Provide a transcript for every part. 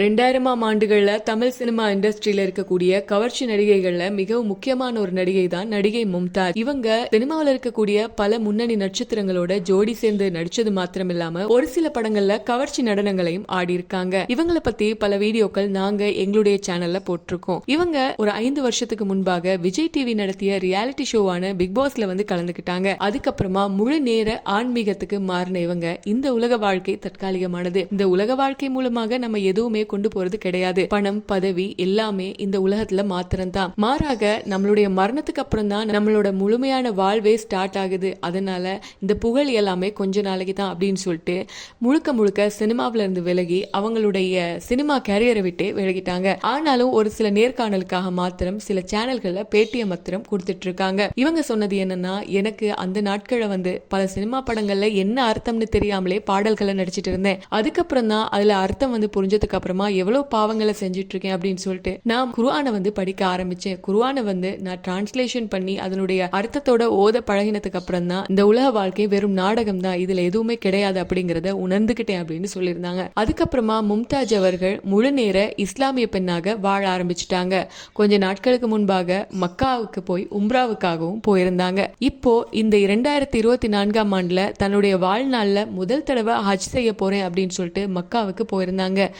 ரெண்டாயிரமாம் ஆண்டுகளில் தமிழ் சினிமா இண்டஸ்ட்ரியில இருக்கக்கூடிய கவர்ச்சி நடிகைகள்ல மிகவும் முக்கியமான ஒரு நடிகை தான் நடிகை மும்தாஜ். இவங்க சினிமாவில் இருக்கக்கூடிய பல முன்னணி நட்சத்திரங்களோட ஜோடி சேர்ந்து நடிச்சது மாத்திரம் இல்லாம ஒரு சில படங்கள்ல கவர்ச்சி நடனங்களையும் ஆடி இருக்காங்க இவங்களை பத்தி பல வீடியோக்கள் நாங்க எங்களுடைய சேனல்ல போட்டிருக்கோம். இவங்க ஒரு ஐந்து வருஷத்துக்கு முன்பாக விஜய் டிவி நடத்திய ரியாலிட்டி ஷோவான பிக் பாஸ்ல வந்து கலந்துக்கிட்டாங்க அதுக்கப்புறமா முழு நேர ஆன்மீகத்துக்கு மாறின இவங்க இந்த உலக வாழ்க்கை தற்காலிகமானது. இந்த உலக வாழ்க்கை மூலமாக நம்ம எதுவுமே கொண்டு போறது கிடையாது. பணம் பதவி எல்லாமே இந்த உலகத்துல மாத்திரம்தான். மாறாக நம்மளுடைய மரணத்துக்கு அப்புறம் தான் நம்மளோட முழுமையான வாழ்வே ஸ்டார்ட் ஆகுது. அதனால இந்த புகழ் எல்லாமே கொஞ்ச நாளைக்கு தான் அப்படின்னு சொல்லிட்டு முழுக்க முழுக்க சினிமாவில இருந்து விலகி அவங்களுடைய சினிமா கேரியரை விட்டு விலகிட்டாங்க. ஆனாலும் ஒரு சில நேர்காணலுக்காக மாத்திரம் சில சேனல்கள்ல பேட்டிய மாத்திரம் கொடுத்துட்டு இருக்காங்க. இவங்க சொன்னது என்னன்னா எனக்கு அந்த நாட்களை வந்து பல சினிமா படங்கள்ல என்ன அர்த்தம்னு தெரியாமலே பாடல்களை நடிச்சிட்டு இருந்தேன். அதுக்கப்புறம் தான் அதுல அர்த்தம் வந்து புரிஞ்சதுக்கு அப்புறம் எவ்வளவு பாவங்களை செஞ்சுட்டு இருக்கேன் அப்படின்னு சொல்லிட்டு நான் குருவானை வந்து படிக்க ஆரம்பிச்சேன். குருவானை வந்து நான் டிரான்ஸ்லேஷன் பண்ணி அதனுடைய அர்த்தத்தோட ஓத பழகினதுக்கு அப்புறம் தான் இந்த உலக வாழ்க்கை வெறும் நாடகம் தான். இதுல எதுவுமே கிடையாது அப்படிங்கறத உணர்ந்துகிட்டேன் அப்படின்னு சொல்லியிருந்தாங்க. அதுக்கப்புறமா மும்தாஜ் அவர்கள் முழு நேர இஸ்லாமிய பெண்ணாக வாழ ஆரம்பிச்சிட்டாங்க. கொஞ்ச நாட்களுக்கு முன்பாக மக்காவுக்கு போய் உம்ராவுக்காகவும் போயிருந்தாங்க. இப்போ இந்த இரண்டாயிரத்தி இருபத்தி நான்காம் ஆண்டுல தன்னுடைய வாழ்நாள்ல முதல் தடவை ஹஜ் செய்ய போறேன் அப்படின்னு சொல்லிட்டு மக்காவுக்கு போயிருந்தாங்க.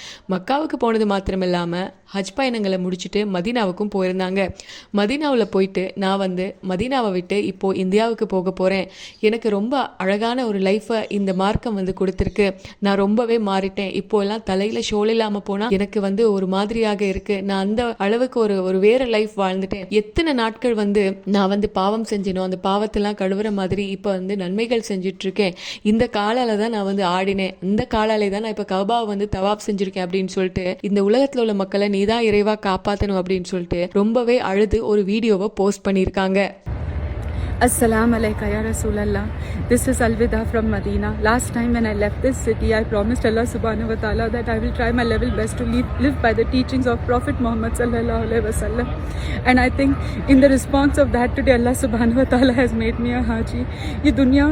மக்காவுக்கு போனது மாத்திரம் ஹஜ் பயணங்களை முடிச்சுட்டு மதீனாவுக்கும் போயிருந்தாங்க. மதீனாவில் போயிட்டு நான் வந்து மதீனாவை விட்டு இப்போது இந்தியாவுக்கு போக போகிறேன் எனக்கு ரொம்ப அழகான ஒரு லைஃப்பை இந்த மார்க்கம் வந்து கொடுத்துருக்கு. நான் ரொம்பவே மாறிட்டேன். இப்போல்லாம் தலையில் ஷோல் இல்லாமல் போனால் எனக்கு வந்து ஒரு மாதிரியாக இருக்குது நான் அந்த அளவுக்கு ஒரு ஒரு வேறு லைஃப் வாழ்ந்துட்டேன். எத்தனை நாட்கள் வந்து நான் வந்து பாவம் செஞ்சேனோ அந்த பாவத்தெல்லாம் கழுவுற மாதிரி இப்போ வந்து நன்மைகள் செஞ்சிட்ருக்கேன் இந்த காலால தான் நான் வந்து ஆடினேன். இந்த காலாலே தான் நான் இப்போ கபாவை வந்து தவாப் செஞ்சுருக்கேன் அப்படின்னு சொல்லிட்டு இந்த உலகத்துல உள்ள மக்களை நீதான் இறைவா காப்பாத்தணும் அப்படின்னு சொல்லிட்டு ரொம்பவே அழுது ஒரு வீடியோவை போஸ்ட் பண்ணியிருக்காங்க Assalamu alaikum ya Rasulallah. This is Alvida from Medina. Last time when I left this city, I promised Allah subhanahu wa ta'ala that I will try my level best to live, live by the teachings of Prophet Muhammad sallallahu alaihi wasallam. And I think in the response of that today, Allah subhanahu wa ta'ala has made me a haji. ये दुनिया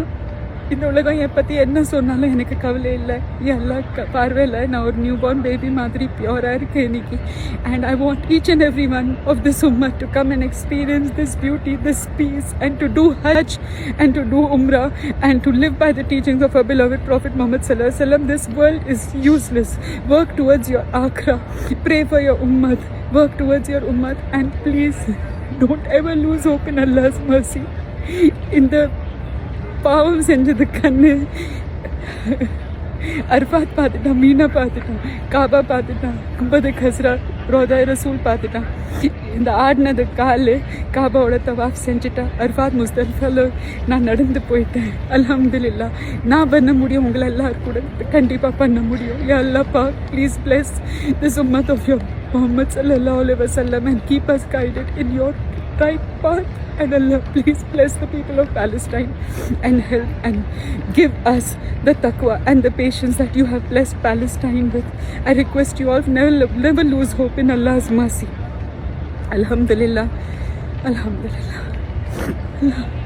இந்த உலகம் என் பற்றி என்ன சொன்னாலும் எனக்கு கவலை இல்லை எல்லாம் க பார்வையில் நான் ஒரு நியூ பார்ன் பேபி மாதிரி பியூராக இருக்கேன் இன்னைக்கு and I want each and every one of this உம்மர் to come and experience this beauty this peace and to do Hajj and to do Umrah and to live by the teachings of a beloved Prophet Muhammad Sallallahu Alaihi Wasallam. This world is useless. Work towards your akhira. Pray for your ummah. Work towards your ummah. And please don't ever lose hope in Allah's mercy. In the பாவம் செஞ்சது கண்ணு. அர்ஃபாத் பார்த்துட்டான் மீனா பார்த்துட்டான் காபா பார்த்துட்டான் கும்பது கஸ்ரா ரோதாய் ரசூல் பார்த்துட்டான். இந்த ஆடினது கால் காபாவோட தவாஃப் செஞ்சுட்டான் அர்ஃபாத் முஸ்தல்ஃபால நான் நடந்து போயிட்டேன். அல்ஹம்துலில்லா நான் பண்ண முடியும் உங்களை எல்லாரும் கூட கண்டிப்பாக பண்ண முடியும். எல்லாப்பா ப்ளீஸ் பிளஸ் திஸ் உம்மத் ஆஃப் யோர் முகமது சல்லா அலைஹி வஸல்லம் and keep us guided in right path. And Allah, please bless the people of Palestine and help and give us the taqwa and the patience that you have blessed Palestine with. I request you all never, never lose hope in Allah's mercy. Alhamdulillah. Alhamdulillah.